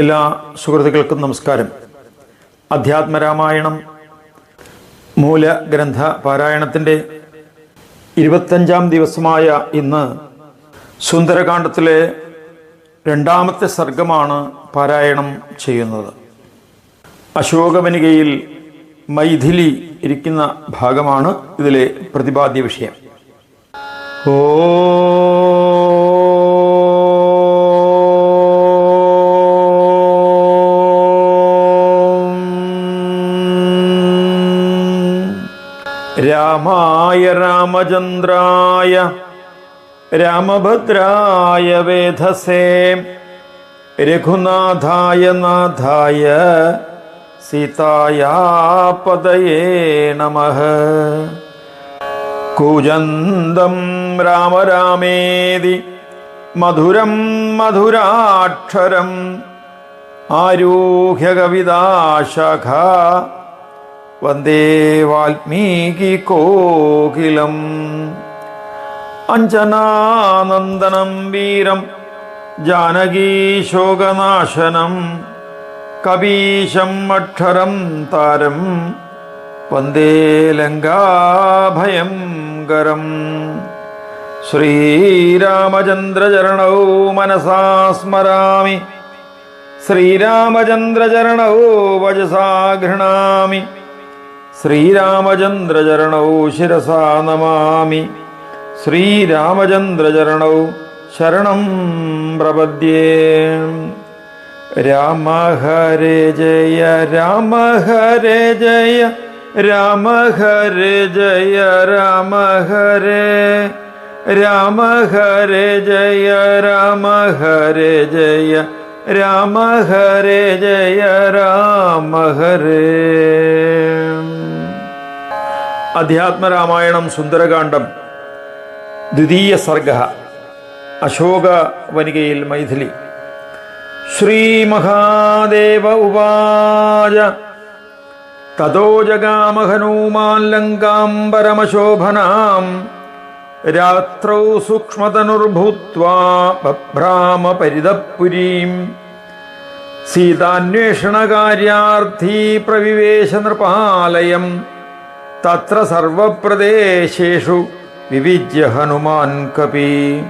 എല്ലാ സുഹൃത്തുക്കൾക്കും നമസ്കാരം. അധ്യാത്മരാമായണം മൂലഗ്രന്ഥ പാരായണത്തിന്റെ ഇരുപത്തഞ്ചാം ദിവസമായ ഇന്ന് സുന്ദരകാന്ഡത്തിലെ രണ്ടാമത്തെ സർഗമാണ് പാരായണം ചെയ്യുന്നത്. അശോകവനികയിൽ മൈഥിലി ഇരിക്കുന്ന ഭാഗമാണ് ഇതിലെ പ്രതിപാദ്യ വിഷയം. രാമായ രാമചന്ദ്രായ രാമഭദ്രായ വേധസേ രഘുനാഥായ നാഥായ സീതായാ പദയേ നമഃ കൂജന്തം രാമ രാമേതി മധുരം മധുരാക്ഷരം ആരൂഹ്യ കവിതാശാഖ വന്ദേ വാൽമീകി കോകിലം. അഞ്ജനാനന്ദനം വീരം ജാനകീശോകനാശനം കബീശം അക്ഷരം താരം വന്ദേ ലങ്കാഭയം കരം ശ്രീരാമചന്ദ്രചരണൗ മനസാ സ്മരാമി ശ്രീരാമചന്ദ്രചരണൗ വജസാ ഗൃണാമി ശ്രീരാമചന്ദ്രചരണൗ ശിരസാ നമാമി. ശ്രീരാമചന്ദ്രചരണൗ ശരണം പ്രപദ്യേ. രാമ ഹരേ ജയ രാമ ഹരേ ജയ രാമ ഹരേ ജയ രാമ ഹരേ രാമ ഹരേ ജയ രാമ ഹരേ ജയ രാമ ഹരേ ജയ രാമ ഹരേ അധ്യാത്മരാമായണം സുന്ദരകാന്ഡം ദ്വിതീയ സർഗ അശോക വനികയിൽ മൈഥിലി. ശ്രീമഹാദേവ ഉപാജ. തതോ ജഗാമഹനൂമാൻ ലങ്കാം പരമശോഭനാം. രാത്രൗ സൂക്ഷ്മതനുർഭൂത്വാ ബഭ്രാമ പരിതപുരീം സീതാന്വേഷണകാര്യാർത്ഥീ പ്രവിവേശ നൃപാലയം തത്ര സർവപ്രദേശേഷു വിവിജ്യ ഹനുമാൻ കപി.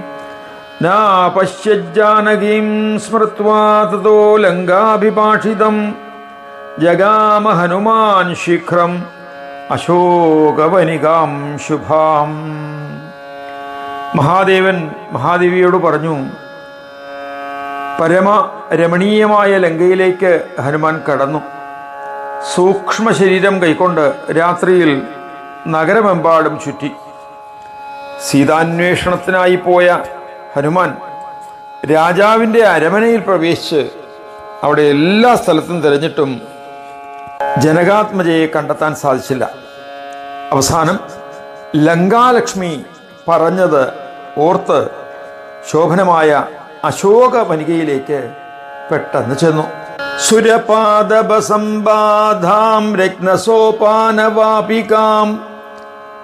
നാപശ്യജ്ജാനകീം സ്മൃത്വാ ലങ്കാഭിഭാഷിതം. ജഗാമ ഹനുമാൻ ശിഖ്രം അശോകവനികാം ശുഭാം. മഹാദേവൻ മഹാദേവിയോട് പറഞ്ഞു പരമ രമണീയമായ ലങ്കയിലേക്ക് ഹനുമാൻ കടന്നു. സൂക്ഷ്മ ശരീരം കൈക്കൊണ്ട് രാത്രിയിൽ നഗരമെമ്പാടും ചുറ്റി. സീതാന്വേഷണത്തിനായി പോയ ഹനുമാൻ രാജാവിന്റെ അരമനയിൽ പ്രവേശിച്ച് അവിടെ എല്ലാ സ്ഥലത്തും തിരഞ്ഞിട്ടും ജനകാത്മജയെ കണ്ടെത്താൻ സാധിച്ചില്ല. അവസാനം ലങ്കാലക്ഷ്മി പറഞ്ഞത് ഓർത്ത് ശോഭനമായ അശോക വനികയിലേക്ക് പെട്ടെന്ന് ചെന്നു. സുരപാദപസംബാധാം രത്നസോപാനവാപികാം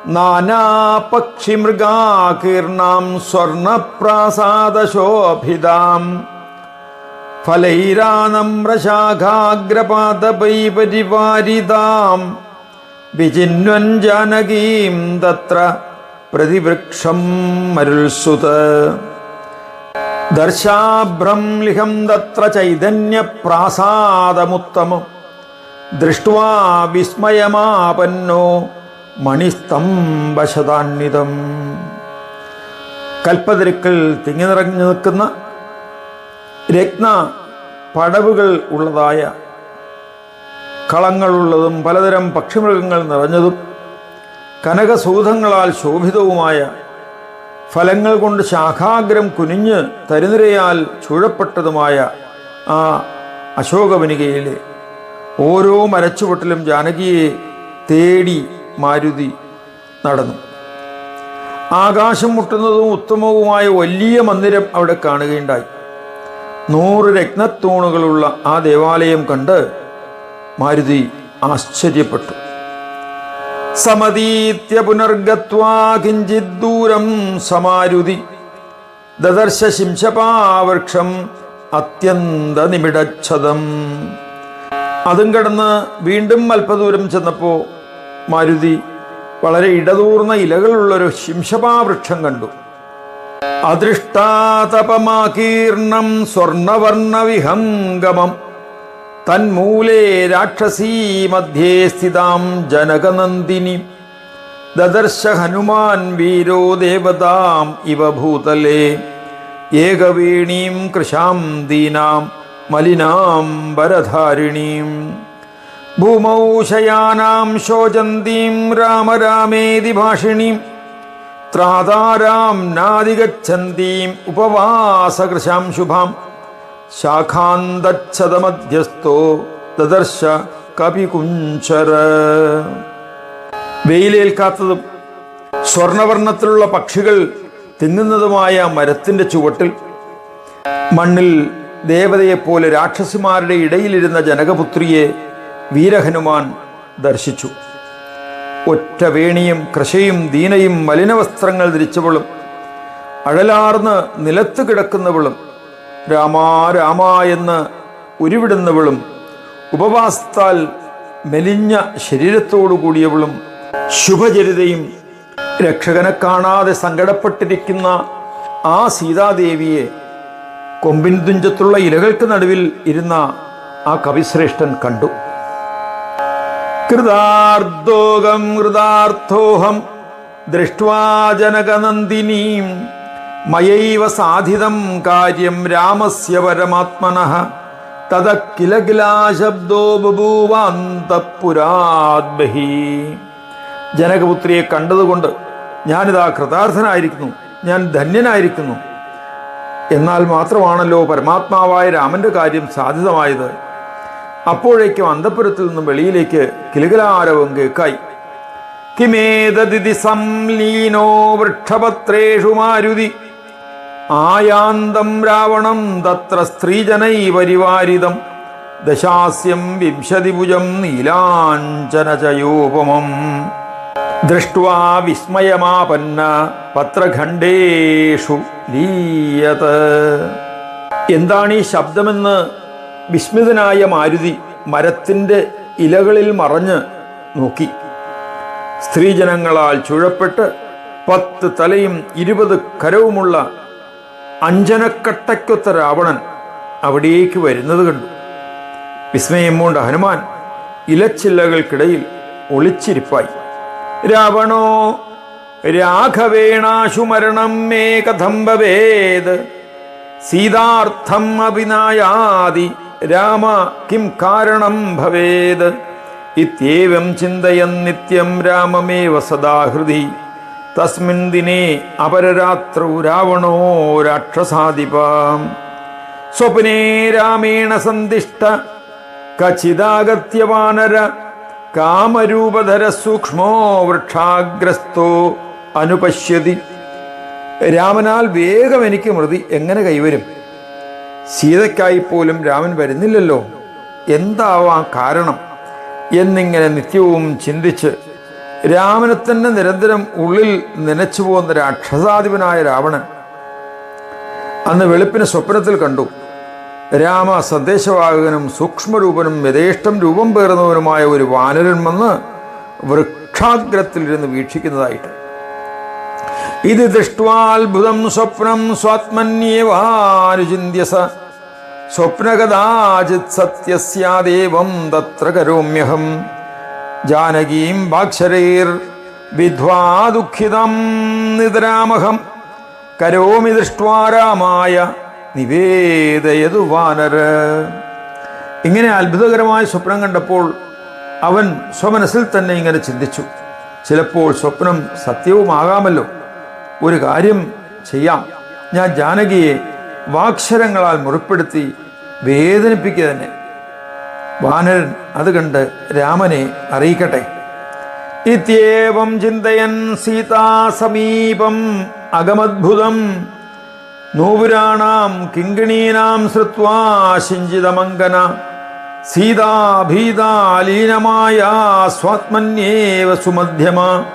നാനാപക്ഷിമൃഗാകീർണാം സ്വർണപ്രാസാദശോഭിതാം ഫലൈരാനമ്രശാഖാഗ്രപാദപൈപരിവാരിതാം വിചിന്വൻ ജാനകീം തത്ര പ്രതിവൃക്ഷം മരുൽസുത് ദർശാഭ്രം ലിഹം തത്ര ചൈതന്യപ്രാസാദമുത്തമം. ദൃഷ്ട്വാ വിസ്മയമാപന്നോ മണിസ്തംഭശതാന്വിതം കൽപ്പതിരുക്കൽ തിങ്ങി നിറഞ്ഞു നിൽക്കുന്ന രത്ന പടവുകൾ ഉള്ളതായ കളങ്ങളുള്ളതും പലതരം പക്ഷിമൃഗങ്ങൾ നിറഞ്ഞതും കനകസൂതങ്ങളാൽ ശോഭിതവുമായ ഫലങ്ങൾ കൊണ്ട് ശാഖാഗ്രം കുനിഞ്ഞ് തരുനിരയാൽ ചുഴപ്പെട്ടതുമായ ആ അശോകവനികയിലെ ഓരോ മരച്ചുവട്ടിലും ജാനകിയെ തേടി മാരുതി നടന്നു. ആകാശം മുട്ടുന്നതും ഉത്തമവുമായ വലിയ മന്ദിരം അവിടെ കാണുകയുണ്ടായി. നൂറ് രത്നത്തൂണുകളുള്ള ആ ദേവാലയം കണ്ട് മാരുതി ആശ്ചര്യപ്പെട്ടു. സമതീത്യ പുനർഗത്വാ കിഞ്ചിത് ദൂരം സമാരുതി. ദദർശ ശിംശപാവൃക്ഷം അത്യന്ത നിമിടച്ഛതം അതും കടന്ന് വീണ്ടും അല്പദൂരം ചെന്നപ്പോൾ മാരുതി വളരെ ഇടതൂർന്ന ഇലകളുള്ളൊരു ശിംശപാവൃക്ഷം കണ്ടു. അദൃഷ്ടാതപമാകീർണം സ്വർണവർണ വിഹംഗമം തന്മൂലേ രാക്ഷസീ മധ്യേ സ്ഥിതാം ജനകനന്ദിനി. ദദർശ ഹനുമാൻ വീരോ ദേവതാം ഇവ ഭൂതലേ. ഏകവേണീം കൃശാം ദീനാം മലിനാം വരധാരിണീം. ഭൂമൗ ശയാനാം ശോചന്തീം രാമ രാമേതി ഭാഷിണീം. ത്രാതാരാം നാദിഗച്ഛന്തീം ഉപവാസകൃശാം ശുഭാം. ശാഖാന്തച്ഛതമധ്യസ്ഥോ ദദർശ കപികുഞ്ചര. വെയിലേൽക്കാത്തതും സ്വർണവർണത്തിലുള്ള പക്ഷികൾ തിന്നുന്നതുമായ മരത്തിന്റെ ചുവട്ടിൽ മണ്ണിൽ ദേവതയെപ്പോലെ രാക്ഷസിമാരുടെ ഇടയിലിരുന്ന ജനകപുത്രിയെ വീരഹനുമാൻ ദർശിച്ചു. ഒറ്റ വേണിയും കൃഷയും ദീനയും മലിനവസ്ത്രങ്ങൾ ധരിച്ചവളും അഴലാർന്ന് നിലത്ത് കിടക്കുന്നവളും രാമാ രാമ എന്ന് ഉരുവിടുന്നവളും ഉപവാസത്താൽ മെലിഞ്ഞ ശരീരത്തോടു കൂടിയവളും ശുഭചരിതയും രക്ഷകനെ കാണാതെ സങ്കടപ്പെട്ടിരിക്കുന്ന ആ സീതാദേവിയെ കൊമ്പിൻ തുഞ്ചത്തുള്ള ഇലകൾക്ക് നടുവിൽ ഇരുന്ന ആ കവിശ്രേഷ്ഠൻ കണ്ടു. കൃതാർദ്ധോകം കൃതാർത്ഥോഹം ദൃഷ്ട്വാ ജനകനന്ദിനീം മയൈവ സാധിതം കാര്യം രാമസ്യ പരമാത്മന. തത കില ജനകപുത്രിയെ കണ്ടതുകൊണ്ട് ഞാനിതാ കൃതാർത്ഥനായിരിക്കുന്നു ഞാൻ ധന്യനായിരിക്കുന്നു. എന്നാൽ മാത്രമാണല്ലോ പരമാത്മാവായ രാമന്റെ കാര്യം സാധ്യതമായത് അപ്പോഴേക്കും അന്തപുരത്തിൽ നിന്നും വെളിയിലേക്ക് കിലുകലാരവം കേക്കായി കിമേതതി സംലീനോ വൃക്ഷപത്രേഷു മാരുതി. ആയാന്തം രാവണം തത്ര സ്ത്രീജനൈ പരിവാരിതം. ദശാസ്യം വിംശതിഭുജം നീലാഞ്ചനചയോപമം ദൃഷ്ട്വാ വിസ്മയമാപന്ന പത്രഖണ്ഡേഷു ലീയത്. എന്താണ് ഈ ശബ്ദമെന്ന് വിസ്മിതനായ മാരുതി മരത്തിന്റെ ഇലകളിൽ മറഞ്ഞ് നോക്കി. സ്ത്രീജനങ്ങളാൽ ചുഴപ്പെട്ട് പത്ത് തലയും ഇരുപത് കരവുമുള്ള അഞ്ജനക്കട്ടയ്ക്കൊത്ത രാവണൻ അവിടേക്ക് വരുന്നത് കണ്ടു. വിസ്മയം കൊണ്ട് ഹനുമാൻ ഇലച്ചില്ലകൾക്കിടയിൽ ഒളിച്ചിരിപ്പായി. രാവണോ രാഘവേണാശുമരണം മേ കഥം സീതാർത്ഥം അഭിനായാതി രാമ കിം കാരണം ഭവേത് ഇത്യേവം ചിന്തയൻ നിത്യം രാമമേവ സദാ ഹൃദി തസ്മിൻ ദിനേ അപരരാത്രൗ രാവണോ രാക്ഷസാധിപ. സ്വപ്നേ രാമേണ സന്ദിഷ്ട കച്ചിദാഗത്യ വാനര കാമരൂപധര സൂക്ഷ്മോ വൃക്ഷാഗ്രസ്തോ അനുപശ്യതി. രാമനാൽ വേഗം എനിക്ക് മൃതി എങ്ങനെ കൈവരും? സീതയ്ക്കായി പോലും രാമൻ വരുന്നില്ലല്ലോ. എന്താവാം കാരണം? എന്നിങ്ങനെ നിത്യവും ചിന്തിച്ച് രാമനെ തന്നെ നിരന്തരം ഉള്ളിൽ നനച്ചു പോകുന്ന രാക്ഷസാധിപനായ രാവണൻ അന്ന് വെളുപ്പിന് സ്വപ്നത്തിൽ കണ്ടു. രാമ സന്ദേശവാഹകനും സൂക്ഷ്മരൂപനും യഥേഷ്ടം രൂപം പേറുന്നവനുമായ ഒരു വാനരൻ വന്ന് വൃക്ഷാഗ്രത്തിലിരുന്ന് വീക്ഷിക്കുന്നതായിട്ട്. ഇത് ദൃഷ്ട്വാത്ഭുതം സ്വപ്നം സ്വാത്മന്യേവാനുചിന്യസ സ്വപ്നകഥാചിത് സത്യസ്യാദേവം തത്ര കരോമ്യഹം. ജാനകീം വാക്ഷരൈർ വിധ്വാ ദുഃഖിതം നിതരാമഹം. കരോമി ദൃഷ്ട്വാരാമായ നിവേദയതു വാനര. ഇങ്ങനെ അത്ഭുതകരമായ സ്വപ്നം കണ്ടപ്പോൾ അവൻ സ്വമനസ്സിൽ തന്നെ ഇങ്ങനെ ചിന്തിച്ചു. ചിലപ്പോൾ സ്വപ്നം സത്യവുമാകാമല്ലോ. ഒരു കാര്യം ചെയ്യാം. ഞാൻ ജാനകിയെ വാക്ഷരങ്ങളാൽ മുറിപ്പെടുത്തി വേദനിപ്പിക്കുക തന്നെ. വാനരൻ അത് കണ്ട് രാമനെ അറിയിക്കട്ടെ. ഇത്യേവം ചിന്തയൻ സീതാ സമീപം അഗമദ്ഭുതം. നൂപുരാണാം കിങ്കിണീനാം ശ്രുത്വാ ശിഞ്ചിതമങ്കന സീതാഭീതാലീനമായ സ്വാത്മന്യേവ സുമധ്യമ.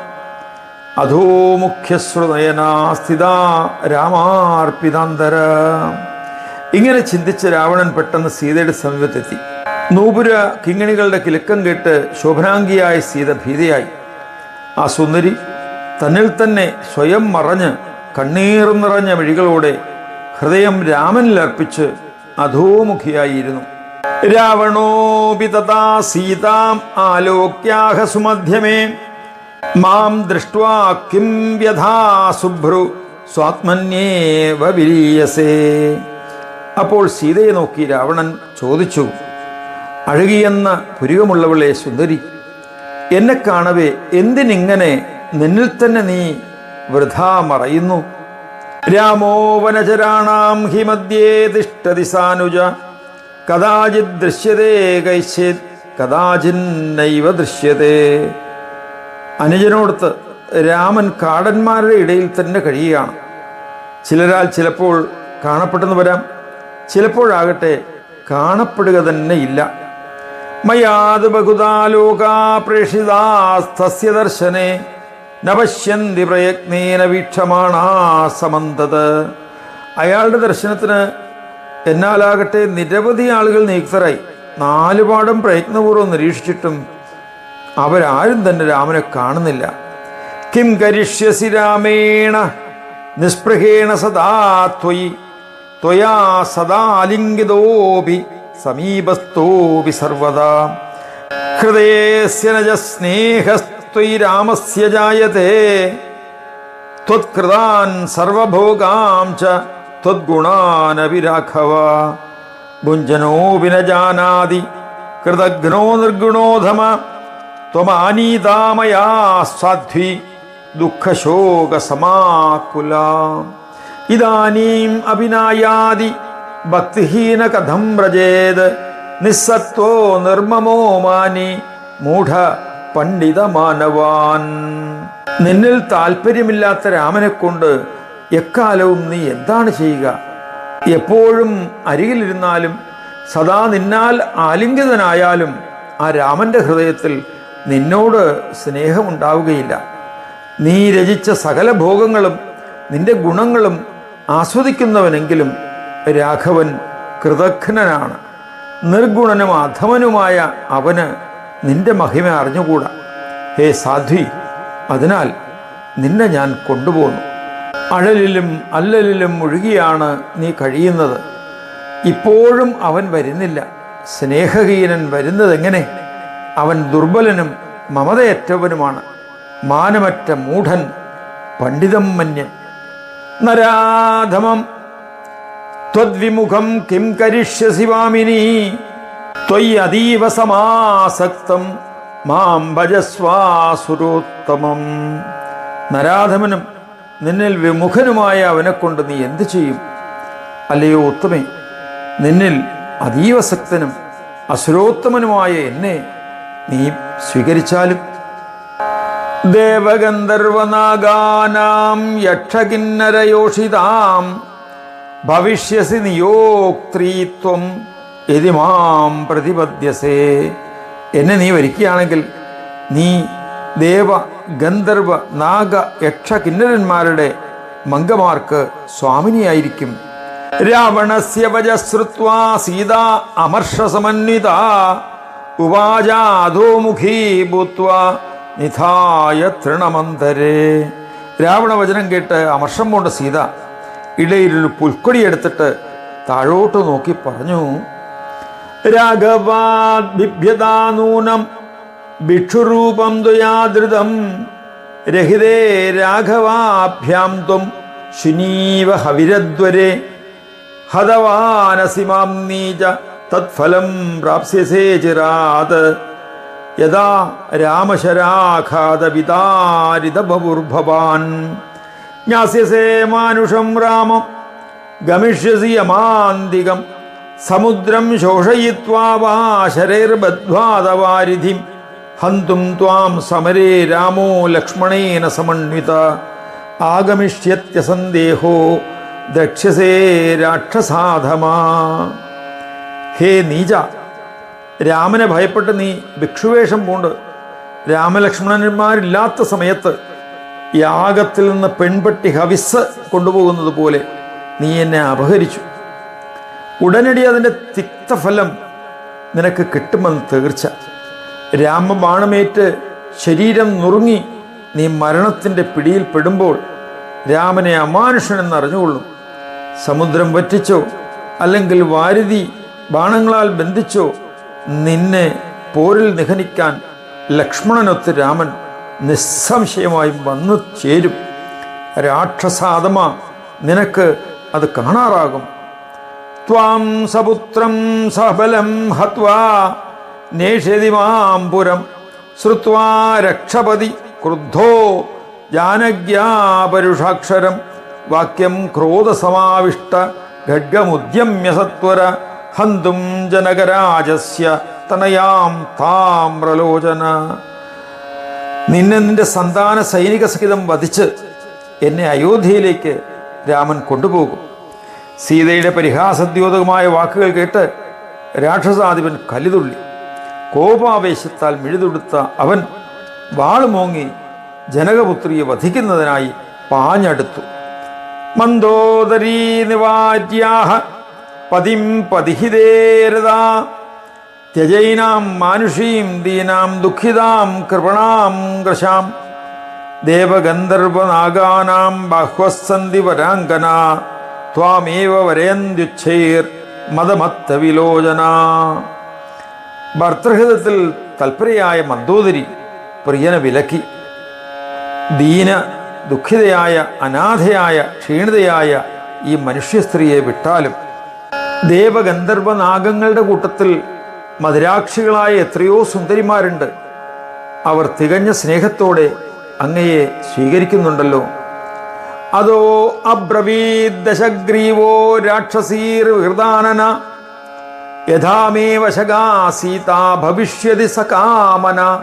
അധോമുഖ്യശ്രുനയനാ സ്ഥിത രാമാർപ്പിതാന്തര. ഇങ്ങനെ ചിന്തിച്ച രാവണൻ പെട്ടെന്ന് സീതയുടെ സമീപത്തെത്തി. നൂപുര കിങ്ങിണികളുടെ കിലുക്കം കേട്ട് ശോഭനാംഗിയായ സീത ഭീതയായി. ആ സുന്ദരി തന്നിൽ തന്നെ സ്വയം മറഞ്ഞ് കണ്ണീർ നിറഞ്ഞ മിഴികളോടെ ഹൃദയം രാമനിൽ അർപ്പിച്ച് അധോമുഖിയായിരുന്നു. രാവണോപി തഥാ സീതാം ആലോക്യാഹ സുമധ്യമേ. മാം ദൃഷ്ട്വാ കിം വ്യഥാ സുഭ്രു സ്വാത്മന്യേവ വിലീയസേ അപ്പോൾ സീതയെ നോക്കി രാവണൻ ചോദിച്ചു അഴകിയെന്ന പുരികമുള്ളവളെ സുന്ദരി. എന്നെ കാണവേ എന്തിനിങ്ങനെ നിന്നിൽ തന്നെ നീ വൃഥാ മറയുന്നു? രാമോ വനചരാണാം ഹി മധ്യേ തിഷ്ടതി സാനുജ. കഥാചിത് ദൃശ്യതേ കൈശ്ചിത് കഥാചിന്നൈവ ദൃശ്യതേ. അനുജനോടത്ത് രാമൻ കാടന്മാരുടെ ഇടയിൽ തന്നെ കഴിയുകയാണ്. ചിലരാൽ ചിലപ്പോൾ കാണപ്പെട്ടെന്ന് വരാം. ചിലപ്പോഴാകട്ടെ കാണപ്പെടുക തന്നെ ഇല്ല. മയാത് ബഹുദാലോകാപ്രേക്ഷിതാസ്തസ്യ ദർശനെ നപശ്യന്തി പ്രയത്നേന വീക്ഷമാണാ സമന്തത്. അയാളുടെ ദർശനത്തിന് എന്നാലാകട്ടെ നിരവധി ആളുകൾ നിയുക്തരായി. നാലുപാടും പ്രയത്നപൂർവം നിരീക്ഷിച്ചിട്ടും അവരാരും തന്നെ രാമനെ കാണുന്നില്ല. കിം കരിഷ്യസി രാമേണ നിസ്പൃഹേണ സദാ ത്വയി ത്വയാ സദാ അലിംഗിതോപി സമീപസ്ഥോപി സർവദാ. ഹൃദയസ്യ നജ സ്നേഹസ്ത്വയി രാമസ്യ ജായത്തെ ത്വത്കൃതാൻ സർവഭോഗാം ച ത്വദ്ഗുണാനപി രാഘവ ഭുഞ്ജനോപി ന ജാനാതി കൃതഘ്നോ നിർഗുണോധമ ത്വമാനീതാമയാ സാധ്വി ദുഃഖശോകസമാകുല. ഇതാനീം അഭിനായാതി ഭക്തിഹീന കഥം വ്രജേത്. നിസ്സത്വോ നിർമ്മമോ മാനി മൂഢ പണ്ഡിത മാനവാൻ നിന്നിൽ താല്പര്യമില്ലാത്ത രാമനെ കൊണ്ട് എക്കാലവും നീ എന്താണ് ചെയ്യുക? എപ്പോഴും അരികിലിരുന്നാലും സദാ നിന്നാൽ ആലിംഗിതനായാലും ആ രാമന്റെ ഹൃദയത്തിൽ നിന്നോട് സ്നേഹമുണ്ടാവുകയില്ല. നീ രചിച്ച സകല ഭോഗങ്ങളും നിന്റെ ഗുണങ്ങളും ആസ്വദിക്കുന്നവനെങ്കിലും രാഘവൻ കൃതഘ്നനാണ്. നിർഗുണനും അധമനുമായ അവന് നിന്റെ മഹിമ അറിഞ്ഞുകൂടാ. ഹേ സാധ്വി അതിനാൽ നിന്നെ ഞാൻ കൊണ്ടുപോന്നു. അഴലിലും അല്ലലിലും മുഴുകിയാണ് നീ കഴിയുന്നത്. ഇപ്പോഴും അവൻ വരുന്നില്ല. സ്നേഹഹീനൻ വരുന്നതെങ്ങനെ? അവൻ ദുർബലനും മമതയറ്റവനുമാണ്. മാനമറ്റ മൂഢൻ പണ്ഡിതം മന്യൻ. നരാധമം ത്വദ്വിമുഖം കിം കരിഷ്യസി വാമിനി ത്വയ് അതീവ സമാസക്തം. മാം ഭജസ്വാസുരോത്തമം നരാധമനും നിന്നിൽ വിമുഖനുമായ അവനെ കൊണ്ട് നീ എന്തു ചെയ്യും? അല്ലയോ ഉത്തമേ നിന്നിൽ അതീവ ശക്തനും അസുരോത്തമനുമായ എന്നെ നീ സ്വീകരിച്ചാലും? ദേവഗന്ധർവനാഗാനാം യക്ഷകിന്നരയോഷിതാം ഭവിഷ്യസി നിയോക്തൃത്വം യതിമാം പ്രതിപദ്യസേ. എന്നെ നീ വരിക്കുകയാണെങ്കിൽ നീ ദേവ ഗന്ധർവ നാഗ യക്ഷ കിന്നരന്മാരുടെ മംഗമാർക്ക് സ്വാമിനിയായിരിക്കും. രാവണസ്യ വജശ്രുത്വാ സീത അമർഷസമന്വിത ഉപാജാധോമുഖീ ഭൂത്വ നിധായ തൃണമന്തരേ. രാവണവചനം കേട്ട് അമർഷം കൊണ്ട സീത ഇടയിലൊരു പുൽക്കൊടി എടുത്തിട്ട് താഴോട്ട് നോക്കി പറഞ്ഞു രാഘവാദ് ബിഭ്യതാനൂനം ഭിക്ഷുരൂപം ദ്വയാദൃതം രഹിതേ രാഘവാഭ്യാം ത്വം ശുനീവ ഹവിരദ്വരെ ഹതവാനസിമാം നീച തത്ഫലം പ്രാപ്സ്യസേ ചിരാത്. യഥാ രാമശരാഘാതവിതാരിതബുർഭവാൻ ജ്ഞാസ്യസേ മാനുഷം രാമം. ഗമിഷ്യസി യമാന്തികം. സമുദ്രം ശോഷയിത്വാ വാ ശരൈർബദ്ധ്വാതവാരിധിം ഹന്തും ത്വാം സമരേ രാമോ ലക്ഷ്മണേന സമന്വിത. ആഗമിഷ്യത്യസന്ദേഹോ ദക്ഷസേ രാക്ഷസാധമാ. ഹേ നീജ രാമനെ ഭയപ്പെട്ട് നീ ഭിക്ഷുവേഷം പൂണ്ട്. രാമലക്ഷ്മണന്മാരില്ലാത്ത സമയത്ത് യാഗത്തിൽ നിന്ന് പെൺപട്ടി ഹവിസ് കൊണ്ടുപോകുന്നത് പോലെ നീ എന്നെ അപഹരിച്ചു. ഉടനടി അതിന്റെ തിക്തഫലം നിനക്ക് കിട്ടുമെന്ന് തീർച്ച. രാമബാണമേറ്റ് ശരീരം നുറുങ്ങി നീ മരണത്തിന്റെ പിടിയിൽപ്പെടുമ്പോൾ രാമനെ അമാനുഷനെന്ന് അറിഞ്ഞുകൊള്ളും സമുദ്രം വറ്റിച്ചോ അല്ലെങ്കിൽ വാരുതി ബാണങ്ങളാൽ ബന്ധിച്ചോ നിന്നെ പോരിൽ നിഹനിക്കാൻ ലക്ഷ്മണനൊത്ത് രാമൻ നിസ്സംശയമായും വന്നു ചേരും. രാക്ഷസാതമ നിനക്ക് അത് കാണാറാകും. ത്വാം സപുത്രം സബലം ഹത്വാ നേഷതി മാം പുരം. ശ്രുത്വാ രക്ഷപതി ക്രുദ്ധോ ജാനഗ്യാപരുഷാക്ഷരം വാക്യം ക്രോധസമാവിഷ്ട ഖഡ്ഗമുദ്യമ്യ സത്വര. ഹന്തും ജനകരാജസ്യ തനയാം താമ്രലോചന. നിന്നെ നിന്റെ സന്താന സൈനിക സഹിതം വധിച്ച് എന്നെ അയോധ്യയിലേക്ക് രാമൻ കൊണ്ടുപോകും. സീതയുടെ പരിഹാസദ്യോതകമായ വാക്കുകൾ കേട്ട് രാക്ഷസാധിപൻ കലിതുള്ളി കോപാവേശത്താൽ മിഴുതുടുത്ത അവൻ വാളുമോങ്ങി ജനകപുത്രിയെ വധിക്കുന്നതിനായി പാഞ്ഞടുത്തു. മന്ദോദരീ നിവാര്യാഹ പതിം പതിഹിതേരതാ ത്യജൈനാം മാനുഷീം ദീനാം ദുഃഖിതാം കൃപണാം കൃശാം ദേവഗന്ധർവനാഗാനാം ബാഹ്വസന്ധി വരാങ്കന ത്വാമേവ വരേന്ദുച്ഛൈർ മതമത്ത വിലോചന ഭർത്തൃഹൃതത്തിൽ തൽപരയായ മന്ദോദരി പ്രിയനെ വിലക്കി. ദീന ദുഃഖിതയായ അനാഥയായ ക്ഷീണിതയായ ഈ മനുഷ്യ സ്ത്രീയെ വിട്ടാലും ദേവഗന്ധർവനാഗങ്ങളുടെ കൂട്ടത്തിൽ മധുരാക്ഷികളായ എത്രയോ സുന്ദരിമാരുണ്ട്. അവർ തികഞ്ഞ സ്നേഹത്തോടെ അങ്ങയെ സ്വീകരിക്കുന്നുണ്ടല്ലോ. അതോ അബ്രവീദ്ദശഗ്രീവോ രാക്ഷസീർ ഹൃദാനന യഥാമേ വശകാ സീത ഭവിഷ്യതി സകാമന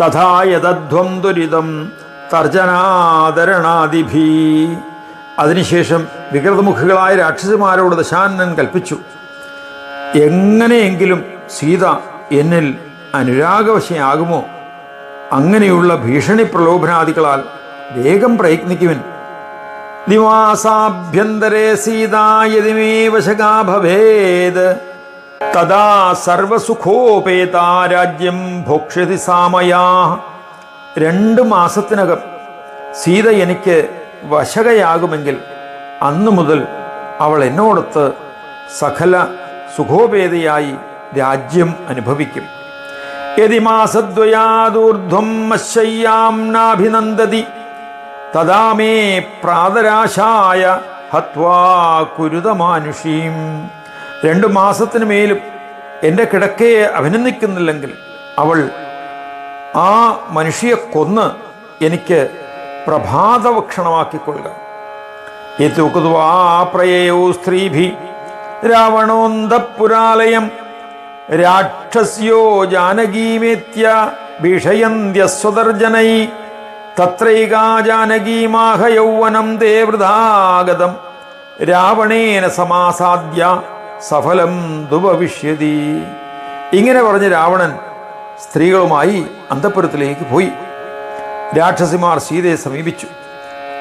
തഥാ യതധ്വം ദുരിതം തർജനാദരണാദിഭീ. അതിനുശേഷം വികൃതമുഖികളായ രാക്ഷസന്മാരോട് ദശാനൻ കൽപ്പിച്ചു. എങ്ങനെയെങ്കിലും സീത എന്നിൽ അനുരാഗവശയാകുമോ? അങ്ങനെയുള്ള ഭീഷണി പ്രലോഭനാദികളാൽ വേഗം പ്രയത്നിക്കുവിൻ. നിവാസാഭ്യന്തരേ സീതായതിമേ വശകാ ഭവേത്. തഥാ സർവസുഖോപേതാ രാജ്യം ഭോക്ഷ്യതി സാമയാ രണ്ട് മാസത്തിനകം സീത എനിക്ക് വശകയാകുമെങ്കിൽ അന്നു മുതൽ അവൾ എന്നോടൊത്ത് സകല സുഖോപേതയായി രാജ്യം അനുഭവിക്കും. യതി മാസദ്വയാദൂർധ്വം മശയ്യാം നാഭിനന്ദതി. തഥാ മേ പ്രാതരാശായ ഹത്വാ കുരുതമാനുഷീം. രണ്ടു മാസത്തിനു മേലും എന്റെ കിടക്കയെ അഭിനന്ദിക്കുന്നില്ലെങ്കിൽ അവൾ ആ മനുഷ്യയെ കൊന്ന് എനിക്ക് പ്രഭാതഭക്ഷണമാക്കിക്കൊള്ളുക. യത്തുക്കുതുവാ പ്രയയോ സ്ത്രീഭി രാവണോന്തപുരാലയം രാക്ഷസ്യോ ജാനകീമേത്യ ഭീഷയന്ത്യസ്വതർജനൈ തത്രൈകാ ജാനകീമാഹ യൗവനം തേ വൃഥാഗതം. രാവണേന സമാസാദ്യ സഫലം ദുപവിഷ്യതി. ഇങ്ങനെ പറഞ്ഞ് രാവണൻ സ്ത്രീകളുമായി അന്തപുരത്തിലേക്ക് പോയി. രാക്ഷസിമാർ സീതയെ സമീപിച്ചു.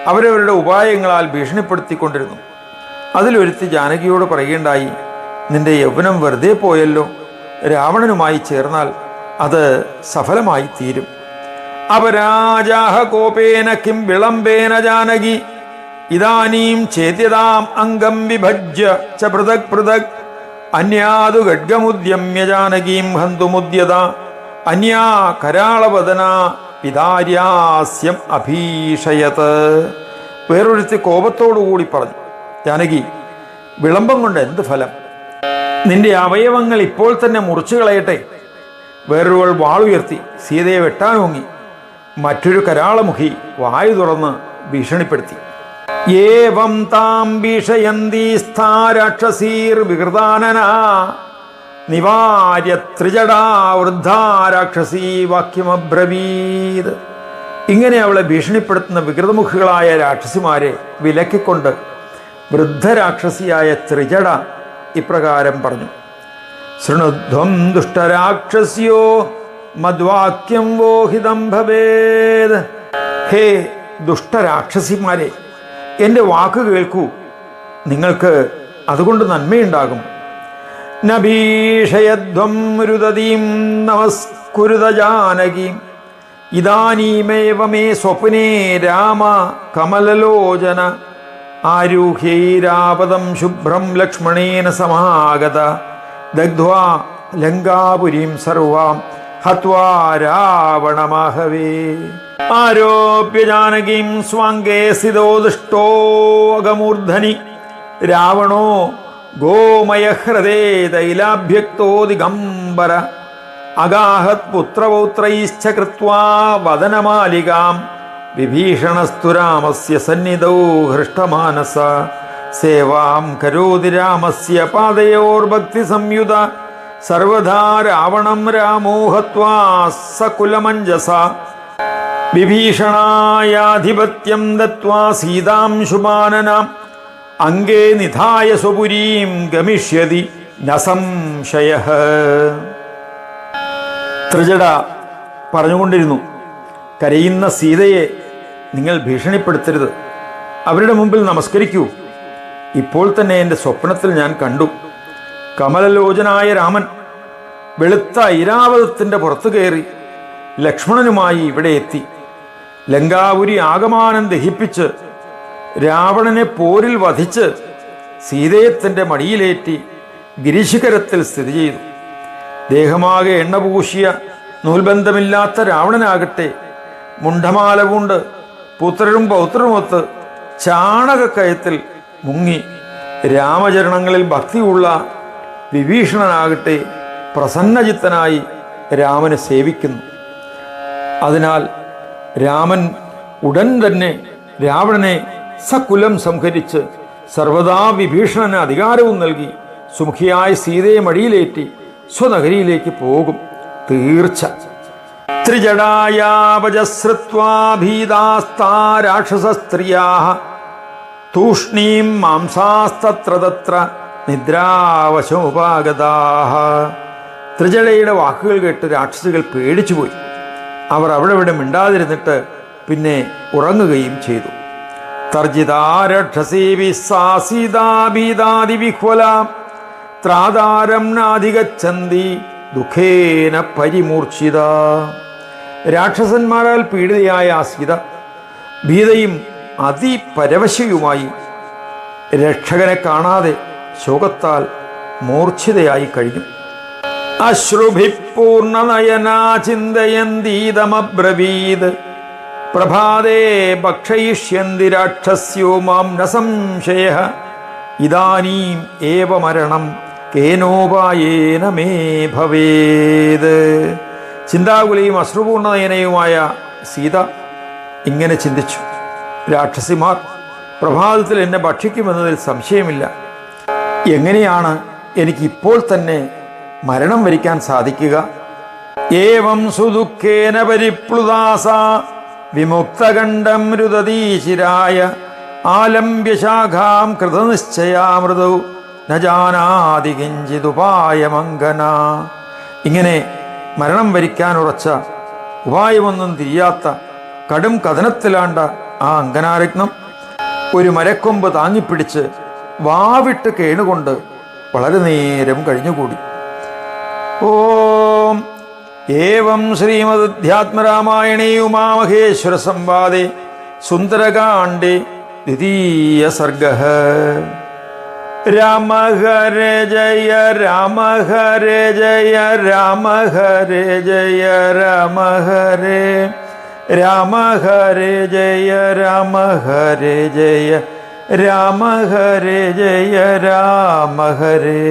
അവരവരുടെ ഉപായങ്ങളാൽ ഭീഷണിപ്പെടുത്തിക്കൊണ്ടിരുന്നു. അതിലൊരുത്തി ജാനകിയോട് പറയുകയുണ്ടായി നിന്റെ യൗവനം വെറുതെ പോയല്ലോ. രാവണനുമായി ചേർന്നാൽ അത് സഫലമായി തീരും. അപരാജാഹ കോപേന കിം വിളംബേന ജാനകി. ഇതാനീം ചേത്യതാം അംഗം വിഭജ്യ ച പൃഥക് പൃഥക്. അന്യാതു ഖഡ്ഗമുദ്യമ്യ ജാനകീം ഹന്തുമുദ്യത. അന്യാ കരാളവദന പിതാര്യാസ്യം അഭീഷയത്. വേറൊരുത്തി കോപത്തോടുകൂടി പറഞ്ഞു ജാനകി വിളംബം കൊണ്ട് എന്ത് ഫലം? നിന്റെ അവയവങ്ങൾ ഇപ്പോൾ തന്നെ മുറിച്ചു കളയട്ടെ. വേറൊരുവൾ വാളുയർത്തി സീതയെ വെട്ടാനോങ്ങി മറ്റൊരു കരാളമുഖി വായു തുറന്ന് ഭീഷണിപ്പെടുത്തി. ഏവം താം ഭീഷയന്തി സ്ഥാരാക്ഷസീർ വികൃതാനന. നിവാര്യ ത്രിജടാ വൃദ്ധാരാക്ഷസീ വാക്യമബ്രവീത്. ഇങ്ങനെ അവളെ ഭീഷണിപ്പെടുത്തുന്ന വികൃതമുഖികളായ രാക്ഷസിമാരെ വിലക്കിക്കൊണ്ട് വൃദ്ധരാക്ഷസിയായ ത്രിജട ഇപ്രകാരം പറഞ്ഞു. ശൃണുധ്വം ദുഷ്ടരാക്ഷസ്യോ മദ്വാക്യം വോഹിതം ഭവേത് ഹേ ദുഷ്ടരാക്ഷസിമാരെ എന്റെ വാക്ക് കേൾക്കൂ. നിങ്ങൾക്ക് അതുകൊണ്ട് നന്മയുണ്ടാകും. നഭീഷയധ്വം രുദതീം നമസ്കുരുത ജാനകീം. ഇതാനീമേവ മേ സ്വപ്നേ രാമ കമലലോചന. ആരൂഹ്യൈരാപദം ശുഭ്രം ലക്ഷ്മണേന സമാഗത. ദഗ്ധ്വാ ലങ്കാപുരീം സർവാം ഹത്വാ ആരോപ്യ ജാനകീം സ്വാംഗേ സ്ഥിതോ ദുഷ്ടോ അഗമൂർധനി. രാവണോ ഗോമയഹ്രദേ തൈലാഭ്യക്തോ ദിഗംബര. അഗാഹത് പുത്രപൗത്രൈശ്ച കൃത്വാ വദനമാലികാം. വിഭീഷണസ്തു രാമസ്യ സന്നിധൗ ഹൃഷ്ടമാനസ. സേവാം കരോതി രാമസ്യ പാദയോർഭക്തി സംയുത. സർവധാ രാവണം രാമോ സകുലമഞ്ജസ. വിഭീഷണായാധിപത്യം ദത്വാ സീതാം ശുമാനനാം അംഗേ നിധായ സ്വപുരീം ഗമിഷ്യതി നസംശയ ത്രിജട പറഞ്ഞുകൊണ്ടിരുന്നു. കരയുന്ന സീതയെ നിങ്ങൾ ഭീഷണിപ്പെടുത്തരുത്. അവരുടെ മുമ്പിൽ നമസ്കരിക്കൂ. ഇപ്പോൾ തന്നെ എന്റെ സ്വപ്നത്തിൽ ഞാൻ കണ്ടു. കമലലോചനായ രാമൻ വെളുത്ത ഐരാവതത്തിന്റെ പുറത്തു കയറി ലക്ഷ്മണനുമായി ഇവിടെ എത്തി. ലങ്കാപുരി ആകമാനം ദഹിപ്പിച്ച് രാവണനെ പോരിൽ വധിച്ച് സീതയത്തിന്റെ തന്റെ മടിയിലേറ്റി ഗിരിശിഖരത്തിൽ സ്ഥിതി ചെയ്തു. ദേഹമാകെ എണ്ണ പൂശിയ നൂൽബന്ധമില്ലാത്ത രാവണനാകട്ടെ മുണ്ഡമാല പൂണ്ട് പുത്രരും പൗത്രരുമൊത്ത് ചാണകക്കയത്തിൽ മുങ്ങി രാമചരണങ്ങളിൽ ഭക്തിയുള്ള വിഭീഷണനാകട്ടെ പ്രസന്നചിത്തനായി രാമനെ സേവിക്കുന്നു. അതിനാൽ രാമൻ ഉടൻ തന്നെ രാവണനെ സകുലം സംഹരിച്ച് സർവദാ വിഭീഷണന് അധികാരവും നൽകി സുമുഖിയായ സീതയെ മടിയിലേറ്റി സ്വനഗരിയിലേക്ക് പോകും തീർച്ച. ത്രിജടായാപജശ്രുത്വാഭീതാസ്താ രാക്ഷസസ്ത്രിയാ തൂഷ്ണീം മാംസാസ്തത്ര തത്ര നിദ്രാവശമുപാഗതാ ത്രിജടയുടെ വാക്കുകൾ കേട്ട് രാക്ഷസികൾ പേടിച്ചുപോയി. അവർ അവിടെ ഇവിടെ മിണ്ടാതിരുന്നിട്ട് പിന്നെ ഉറങ്ങുകയും ചെയ്തു. തർജിതാരക്ഷസീവിസാസീതാഭീതാതിവിഹ്വല ത്രാതാരം നാധികച്ചന്തി ദുഃഖേന പരിമൂർച്ഛിത. രാക്ഷസന്മാരാൽ പീഡിതയായ ആ സീത ഭീതയും അതിപരവശയുമായി രക്ഷകനെ കാണാതെ ശോകത്താൽ മൂർച്ഛിതയായി കഴിഞ്ഞു. അശ്രുഭിപൂർണനയനാചിന്തയന്തീതമബ്രവീത് പ്രഭാതേ ഭക്ഷയിഷ്യന്തി രാക്ഷസ്യോ മാം ന സംശയ. ഇതാനീം ഏവ മരണം കേനോപായേന മേ ഭവേത്. ചിന്താകുലയും അശ്രുപൂർണനയനയുമായ സീത ഇങ്ങനെ ചിന്തിച്ചു. രാക്ഷസിമാർ പ്രഭാതത്തിൽ എന്നെ ഭക്ഷിക്കുമെന്നതിൽ സംശയമില്ല. എങ്ങനെയാണ് എനിക്കിപ്പോൾ തന്നെ മരണം വരിക്കാൻ സാധിക്കുക? ഏവം സുദുഃഖേന പരിപ്ലുദാസ വിമുക്തകണ്ഠം രുദതീശിരായ ആലംബ്യശാഖാം കൃതനിശ്ചയാമൃതൗ. ന ജാനാതി കിഞ്ചിതുപായമങ്കന ഇങ്ങനെ മരണം വരിക്കാൻ ഉറച്ച ഉപായമൊന്നും തിരിയാത്ത കടും കഥനത്തിലാണ്ട ആ അങ്കനാരത്നം ഒരു മരക്കൊമ്പ് താങ്ങിപ്പിടിച്ച് വാവിട്ട് കേണുകൊണ്ട് വളരെ നേരം കഴിഞ്ഞുകൂടി. ഓം ഏവം ശ്രീമദ്ധ്യാത്മരാമായണേ ഉമാമഹേശ്വര സംവാദേ. സുന്ദരകാണ്ഡേ ദ്വിതീയ സർഗ. രാമ ഹര ജയ രാമ ഹര ജയ രാമ ഹര ജയ രാമ ഹരേ. രാമ ഹരേ ജയ രാമ ഹരേ ജയ രാമ ഹരേ ജയ രാമ ഹരേ.